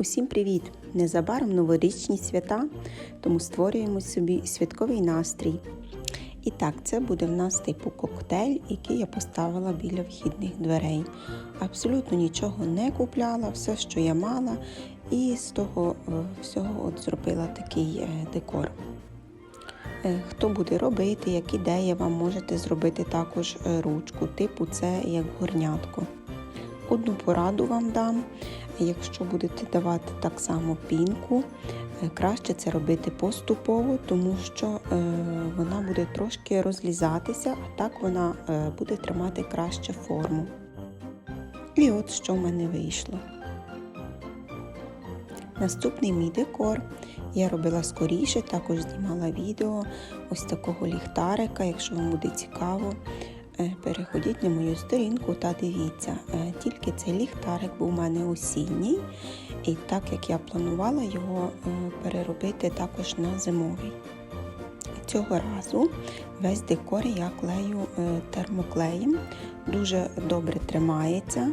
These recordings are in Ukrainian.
Усім привіт! Незабаром новорічні свята, тому створюємо собі святковий настрій. І так, це буде в нас типу коктейль, який я поставила біля вхідних дверей. Абсолютно нічого не купляла, все, що я мала, і з того е, всього от зробила такий е, декор. Е, Хто буде робити, як ідея, вам можете зробити також ручку, типу це як горнятко. Одну пораду вам дам. Якщо будете давати так само пінку, е, краще це робити поступово, тому що е, вона буде трошки розлізатися, а так вона е, буде тримати краще форму. І от що в мене вийшло. Наступний мій декор. Я робила скоріше, також знімала відео ось такого ліхтарика, якщо вам буде цікаво. Е, Переходіть на мою сторінку та дивіться. Е, Тільки цей ліхтарик був у мене осінній, і так як я планувала його е, переробити також на зимовий. Цього разу весь декор я клею термоклеєм, дуже добре тримається.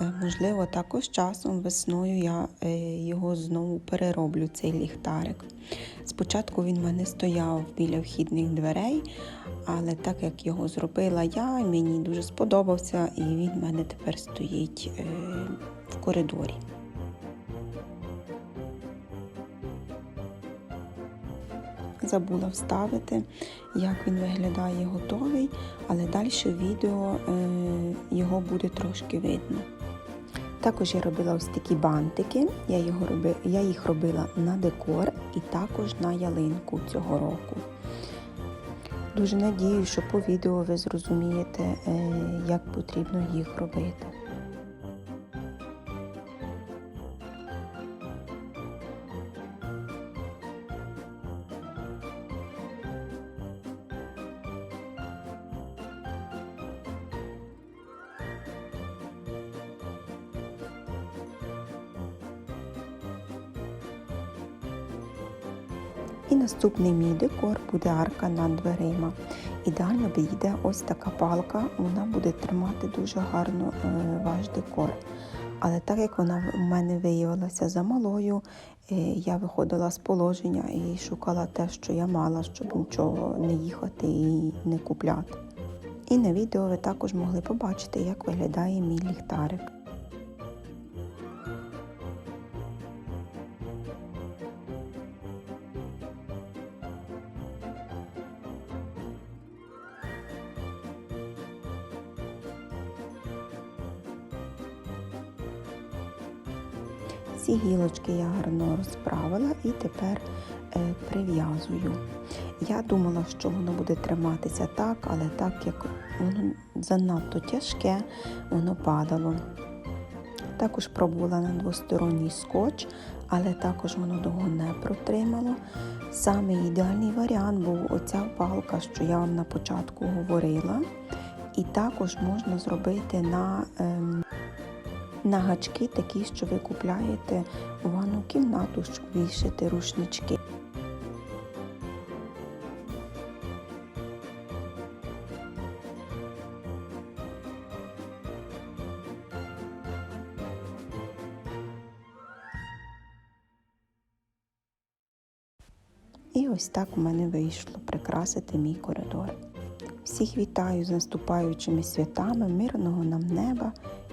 Е, Можливо, також часом весною я е, його знову перероблю, цей ліхтарик. Спочатку він в мене стояв біля вхідних дверей, але так як його зробила я, мені дуже сподобався, і він в мене тепер стоїть е, в коридорі. Забула вставити, як він виглядає готовий, але далі відео його буде трошки видно. Також я робила ось такі бантики. Я, його роби, я їх робила на декор і також на ялинку цього року. Дуже надію, що по відео ви зрозумієте, е, як потрібно їх робити. І наступний мій декор буде арка над дверима. Ідеально вийде ось така палка, вона буде тримати дуже гарно е, ваш декор. Але так як вона в мене виявилася замалою, е, я виходила з положення і шукала те, що я мала, щоб нічого не їхати і не купляти. І на відео ви також могли побачити, як виглядає мій ліхтарик. Ці гілочки я гарно розправила і тепер е, прив'язую. Я думала, що воно буде триматися так, але так як воно занадто тяжке, воно падало. Також пробувала на двосторонній скотч, але також воно довго не протримало. Саме ідеальний варіант був оця палка, що я вам на початку говорила. І також можна зробити на ем, на гачки такі, що ви купляєте у ванну кімнату, щоб вішати рушнички. І ось так у мене вийшло прикрасити мій коридор. Всіх вітаю з наступаючими святами, мирного нам неба